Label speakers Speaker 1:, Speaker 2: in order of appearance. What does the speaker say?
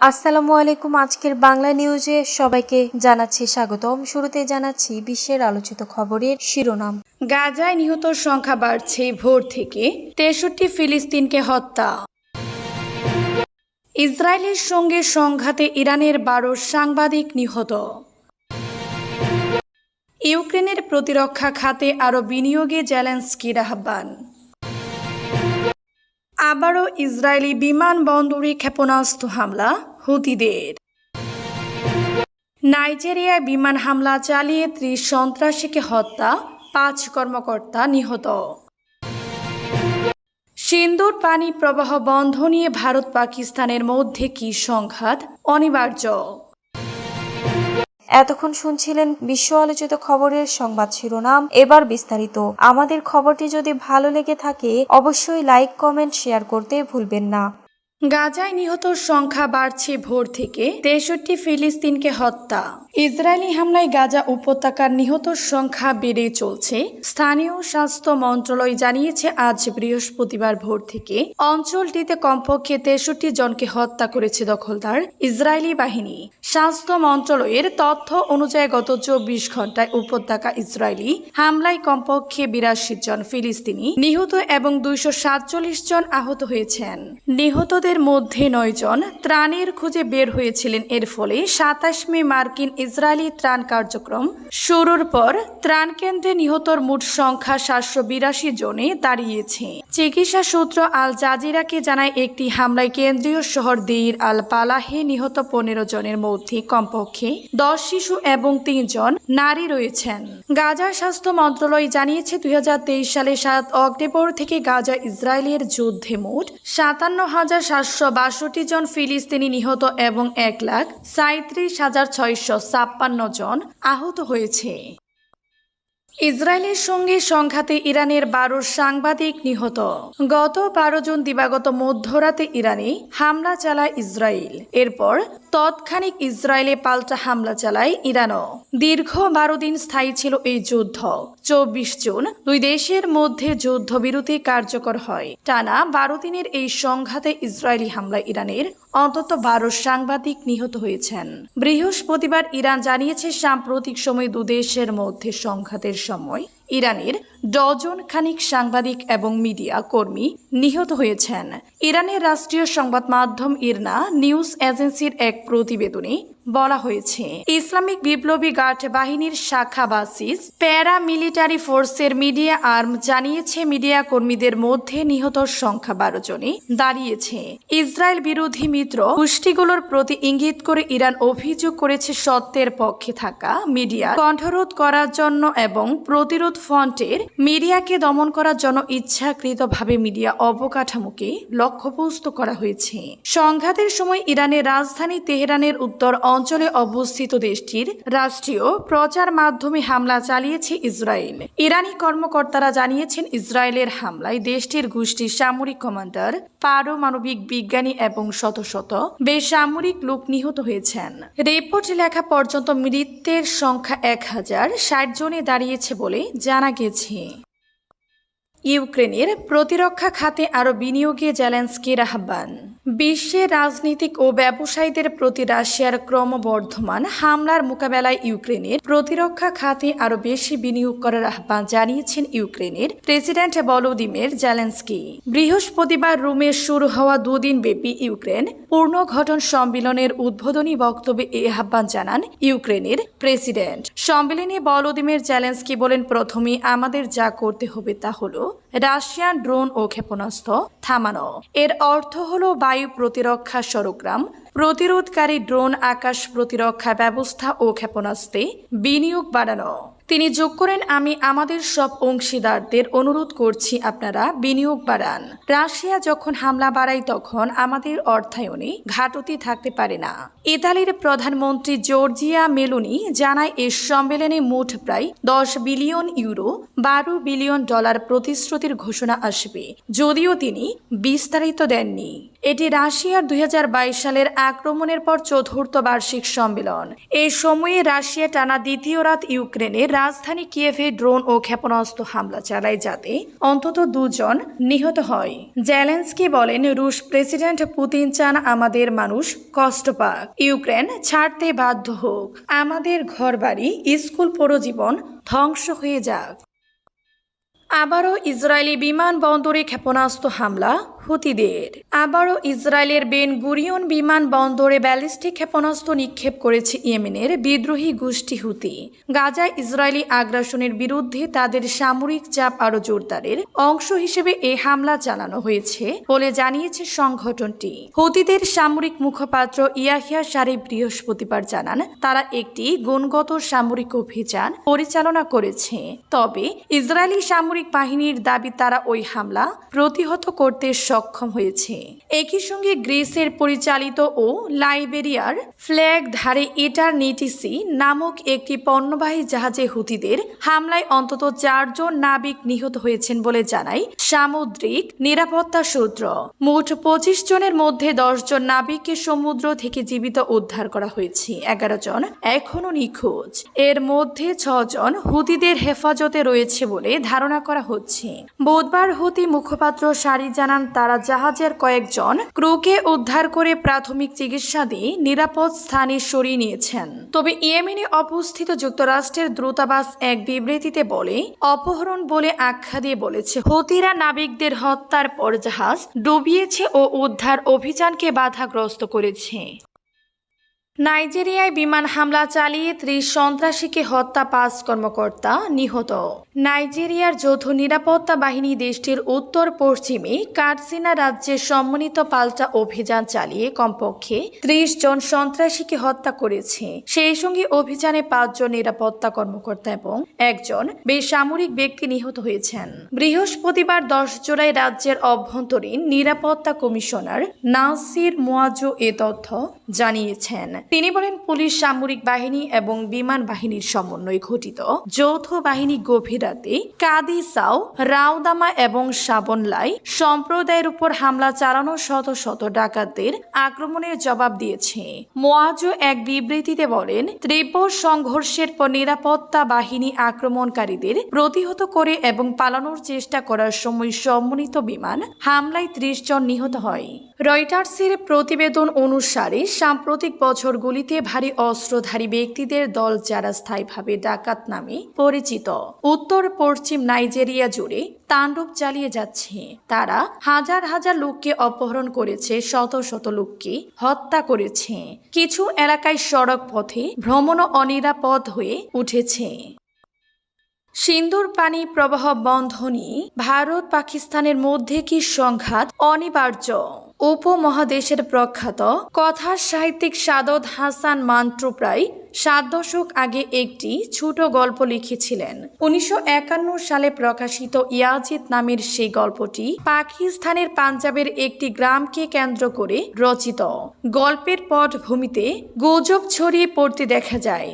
Speaker 1: আসসালামু আলাইকুম। আজকের বাংলা নিউজে সবাইকে জানাচ্ছি স্বাগতম। শুরুতে জানাচ্ছি বিশ্বের আলোচিত খবরের শিরোনাম।
Speaker 2: গাজায় নিহতর সংখ্যা বাড়ছে ভোর থেকে। তেষট্টি ফিলিস্তিনকে হত্যা। ইসরায়েলের সঙ্গে সংঘাতে ইরানের বারো সাংবাদিক নিহত। ইউক্রেনের প্রতিরক্ষা খাতে আরও বিনিয়োগে জেলেন্সকির আহ্বান। আবারও ইসরায়েলি বিমানবন্দরে ক্ষেপণাস্ত্র হামলা, হুতিদের। নাইজেরিয়ায় বিমান হামলা চালিয়ে ত্রিশ সন্ত্রাসীকে হত্যা, পাঁচ কর্মকর্তা নিহত। সিন্দুর পানি প্রবাহ বন্ধ নিয়ে ভারত পাকিস্তানের মধ্যে কি সংঘাত? অনিবার্য।
Speaker 1: এতক্ষণ শুনছিলেন বিশ্ব আলোচিত খবরের সংবাদ শিরোনাম। এবার বিস্তারিত। আমাদের খবরটি যদি ভালো লেগে থাকে, অবশ্যই লাইক, কমেন্ট, শেয়ার করতে ভুলবেন না।
Speaker 2: গাজায় নিহত সংখ্যা বাড়ছে ভোর থেকে। তেষট্টি ফিলিস্তিনকে হত্যা। ইসরায়েলি হামলায় গাজা উপত্যকার নিহতর সংখ্যা বেড়ে চলছে। স্থানীয় স্বাস্থ্য মন্ত্রণালয় জানিয়েছে, আজ বৃহস্পতিবার ভোর থেকে অঞ্চলটিতে কমপক্ষে তেষট্টি জনকে হত্যা করেছে দখলদার ইসরায়েলি বাহিনী। স্বাস্থ্য মন্ত্রণালয়ের তথ্য অনুযায়ী, গত চব্বিশ ঘন্টায় উপত্যকা ইসরায়েলি হামলায় কমপক্ষে বিরাশি জন ফিলিস্তিনি নিহত এবং দুইশো সাতচল্লিশ জন আহত হয়েছেন। নিহতদের মধ্যে নয় জন ত্রাণের খুঁজে বের হয়েছিলেন। এর ফলে সাতাশ মে মার্কিন ইসরায়েলি ত্রাণ কার্যক্রম শুরুর পর ত্রাণ কেন্দ্রে নিহতর মোট সংখ্যা সাতশো বিরাশি জনে দাঁড়িয়েছে। চিকিৎসা সূত্র আল জাজিরাকে জানায়, একটি হামলায় কেন্দ্রীয় শহর দেইর আল পালাহে নিহত পনেরো জনের মধ্যে কমপক্ষে দশ শিশু এবং তিনজন নারী রয়েছেন। গাজার স্বাস্থ্য মন্ত্রণালয় জানিয়েছে, দুই হাজার তেইশ সালে সাত অক্টোবর থেকে গাজা ইসরায়েলের যুদ্ধে মোট সাতান্ন হাজার সাতশো বাষট্টি জন ফিলিস্তিনি নিহত এবং এক লাখ সাঁত্রিশ হাজার ছয়শো ছাপ্পান্ন জন আহত হয়েছে। ইসরায়েলের সঙ্গে সংঘাতে ইরানের বারো সাংবাদিক নিহত। গত বারো জুন দিবাগত মধ্যরাতে ইরানে হামলা চালায় ইসরায়েল। এরপর তৎক্ষণিক ইসরায়েলে পাল্টা হামলা চালায় ইরানও। দীর্ঘ বারো দিন স্থায়ী ছিল এই যুদ্ধ। চব্বিশ জুন দুই দেশের মধ্যে যুদ্ধবিরতি কার্যকর হয়। টানা বারো দিনের এই সংঘাতে ইসরায়েলি হামলায় ইরানের অন্তত বারো সাংবাদিক নিহত হয়েছেন। বৃহস্পতিবার ইরান জানিয়েছে, সাম্প্রতিক সময় দুদেশের মধ্যে সংঘাতের সময় ইরানের ডজন খানিক সাংবাদিক এবং মিডিয়া কর্মী নিহত হয়েছেন। ইরানের রাষ্ট্রীয় সংবাদ মাধ্যম ইরনা নিউজ এজেন্সির এক প্রতিবেদনে বলা হয়েছে। ইসলামিক বিপ্লবী গার্ড বাহিনীর শাখা বাসিস প্যারা মিলিটারি ফোর্সের মিডিয়া আর্ম জানিয়েছে, মিডিয়া কর্মীদের মধ্যে নিহত সংখ্যা বারো জনে দাঁড়িয়েছে। ইসরায়েল বিরোধী মিত্র গোষ্ঠীগুলোর প্রতি ইঙ্গিত করে ইরান অভিযোগ করেছে, সত্যের পক্ষে থাকা মিডিয়া কণ্ঠরোধ করার জন্য এবং প্রতিরোধ ফ্রন্টের মিডিয়াকে দমন করার জন্য ইচ্ছাকৃতভাবে মিডিয়া অবকাঠামোকে লক্ষ্যবস্তু করা হয়েছে। সংঘাতের সময় ইরানের রাজধানী তেহরানের উত্তর অঞ্চলে অবস্থিত দেশটির রাষ্ট্রীয় প্রচার মাধ্যমে হামলা চালিয়েছে ইসরায়েল। ইরানি কর্মকর্তারা জানিয়েছেন, ইসরায়েলের হামলায় দেশটির গোষ্ঠীর সামরিক কমান্ডার, পারমাণবিক বিজ্ঞানী এবং শত শত বেসামরিক লোক নিহত হয়েছেন। রিপোর্ট লেখা পর্যন্ত মৃত্যুর সংখ্যা এক হাজার ষাট জনে দাঁড়িয়েছে বলে জানা গেছে। ইউক্রেনের প্রতিরক্ষা খাতে আরও বিনিয়োগে জেলেন্সকির আহ্বান। বিশ্বের রাজনীতিক ও ব্যবসায়ীদের প্রতি রাশিয়ার ক্রমবর্ধমান হামলার মোকাবেলায় ইউক্রেনের প্রতিরক্ষা খাতে আরও বেশি বিনিয়োগ করার আহ্বান জানিয়েছেন ইউক্রেনের প্রেসিডেন্ট ভলোদিমির জেলেন্সকি। বৃহস্পতিবার রোমে শুরু হওয়া দুদিন ব্যাপী ইউক্রেন পূর্ণ ঘটন সম্মেলনের উদ্বোধনী বক্তব্যে এ আহ্বান জানান ইউক্রেনের প্রেসিডেন্ট। সম্মেলনে ভলোদিমির জেলেন্সকি বলেন, প্রথমে আমাদের যা করতে হবে তা হল রাশিয়ান ড্রোন ও ক্ষেপণাস্ত্র থামানো। এর অর্থ হলো বায়ু প্রতিরক্ষা সরগ্রাম, প্রতিরোধকারী ড্রোন আকাশ প্রতিরক্ষা ব্যবস্থা ও ক্ষেপণাস্ত্রে বিনিয়োগ বাড়ানো। তিনি যোগ করেন, আমি আমাদের সব অংশীদারদের অনুরোধ করছি আপনারা বিনিয়োগ বাড়ান। রাশিয়া যখন হামলা বাড়ায় তখন আমাদের অর্থায়নে ঘাটতি থাকতে পারে না। ইতালির প্রধানমন্ত্রী জর্জিয়া মেলোনি জানায়, এ সম্মেলনে মোট প্রায় দশ বিলিয়ন ইউরো, বারো বিলিয়ন ডলার প্রতিশ্রুতির ঘোষণা আসবে। যদিও তিনি বিস্তারিত দেননি। এটি রাশিয়ার দুই হাজার বাইশ সালের আক্রমণের পর চতুর্থ বার্ষিক সম্মেলন। এই সময়ে রাশিয়া টানা দ্বিতীয় রাত ইউক্রেনের রাজধানী কিয়েভে ড্রোন ও ক্ষেপণাস্ত্র হামলা চালায় যাতে অন্তত দুজন নিহত হয়। জেলেন্সকি বলেন, রুশ প্রেসিডেন্ট পুতিন চান আমাদের মানুষ কষ্ট পাক, ইউক্রেন ছাড়তে বাধ্য হোক, আমাদের ঘরবাড়ি, স্কুল পরজীবন ধ্বংস হয়ে যাক। আবারও ইসরায়েলি বিমানবন্দরে ক্ষেপণাস্ত্র হামলা হুতিদের। আবারও ইসরায়েলের বেন গুরিয়ন বিমান বন্দরে ব্যালিস্টিক ক্ষেপণাস্ত্র নিক্ষেপ করেছে ইয়েমেনের বিদ্রোহী গোষ্ঠী হুতি। গাজায় ইসরায়েলি আগ্রাসনের বিরুদ্ধে তাদের সামরিক চাপ আরও জোরদারের অংশ হিসেবে এ হামলা চালানো হয়েছে বলে জানিয়েছে সংগঠনটি। হুতিদের সামরিক মুখপাত্র ইয়াহিয়া শারিফ বৃহস্পতিবার জানান, তারা একটি গুণগত সামরিক অভিযান পরিচালনা করেছে। তবে ইসরায়েলি সামরিক বাহিনীর দাবি, তারা ওই হামলা প্রতিহত করতে সক্ষম হয়েছে। একই সঙ্গে গ্রিসের পরিচালিত ও লাইবেরিয়ার ফ্ল্যাগ ধারে ইটারনিটিসি নামক একটি পণ্যবাহী জাহাজে হুতিদের হামলায় অন্তত চারজন নাবিক নিহত হয়েছেন বলে জানায় সামুদ্রিক নিরাপত্তা সূত্র। মোট পঁচিশ জনের মধ্যে দশ জন নাবিককে সমুদ্র থেকে জীবিত উদ্ধার করা হয়েছে, এগারো জন এখনও নিখোঁজ। এর মধ্যে ছজন হুতিদের হেফাজতে রয়েছে বলে ধারণা করা হচ্ছে। বুধবার হুতি মুখপাত্র সারি জানান, তারা জাহাজের কয়েকজন ক্রুকে উদ্ধার করে প্রাথমিক চিকিৎসা দিয়ে নিরাপদ স্থানে সরিয়ে নিয়েছেন। তবে ইয়েমেনে অবস্থিত যুক্তরাষ্ট্রের দূতাবাস এক বিবৃতিতে বলে, অপহরণ বলে আখ্যা দিয়ে বলেছে, হতিরা নাবিকদের হত্যার পর জাহাজ ডুবিয়েছে ও উদ্ধার অভিযানকে বাধাগ্রস্ত করেছে। নাইজেরিয়ায় বিমান হামলা চালিয়ে ত্রিশ সন্ত্রাসীকে হত্যা পাঁচ কর্মকর্তা নিহত। নাইজেরিয়ার যৌথ নিরাপত্তা বাহিনী দেশটির উত্তর পশ্চিমে কাটসিনা রাজ্যে সম্মানিত পাল্টা অভিযান চালিয়ে কমপক্ষে ত্রিশ জন সন্ত্রাসীকে হত্যা করেছে। সেই সঙ্গে অভিযানে পাঁচজন নিরাপত্তা কর্মকর্তা এবং একজন বেসামরিক ব্যক্তি নিহত হয়েছেন। বৃহস্পতিবার দশ জুলাই রাজ্যের অভ্যন্তরীণ নিরাপত্তা কমিশনার নাসির মোয়াজো এ তথ্য জানিয়েছেন। তিনি বলেন, পুলিশ সামরিক বাহিনী এবং বিমান বাহিনীর সমন্বয়ে ঘটিত যৌথ বাহিনী গভীর রাতে কাদিসাও রাউদামা এবং সাবনলাই সম্প্রদায়ের উপর হামলা চালানো শত শত ডাকাতদের আক্রমণের জবাব দিয়েছে। মোয়াজো এক বিবৃতিতে বলেন, তীব্র সংঘর্ষের পর নিরাপত্তা বাহিনী আক্রমণকারীদের প্রতিহত করে এবং পালানোর চেষ্টা করার সময় সম্মিলিত বিমান হামলায় ত্রিশ জন নিহত হয়। রয়টার্সের প্রতিবেদন অনুসারে, সাম্প্রতিক বছরগুলিতে ভারী অস্ত্রধারী ব্যক্তিদের দল যারা স্থায়ীভাবে ডাকাত নামে পরিচিত। উত্তর পশ্চিম নাইজেরিয়া জুড়ে তাণ্ডব চালিয়ে যাচ্ছে। তারা হাজার হাজার লোককে অপহরণ করেছে, শত শত লোককে হত্যা করেছে। কিছু এলাকায় সড়ক পথে ভ্রমণ অনিরাপদ হয়ে উঠেছে। সিন্ধুর পানি প্রবাহ বন্ধ নিয়ে ভারত পাকিস্তানের মধ্যে কি সংঘাত অনিবার্য? উপমহাদেশের প্রখ্যাত কথা সাহিত্যিক সাদত হাসান মান্ট্রু প্রায় সাত দশক আগে একটি ছোট গল্প লিখেছিলেন। উনিশশো একান্ন সালে প্রকাশিত ইয়াজিদ নামের সেই গল্পটি পাকিস্তানের পাঞ্জাবের একটি গ্রামকে কেন্দ্র করে রচিত। গল্পের পটভূমিতে গুজব ছড়িয়ে পড়তে দেখা যায়।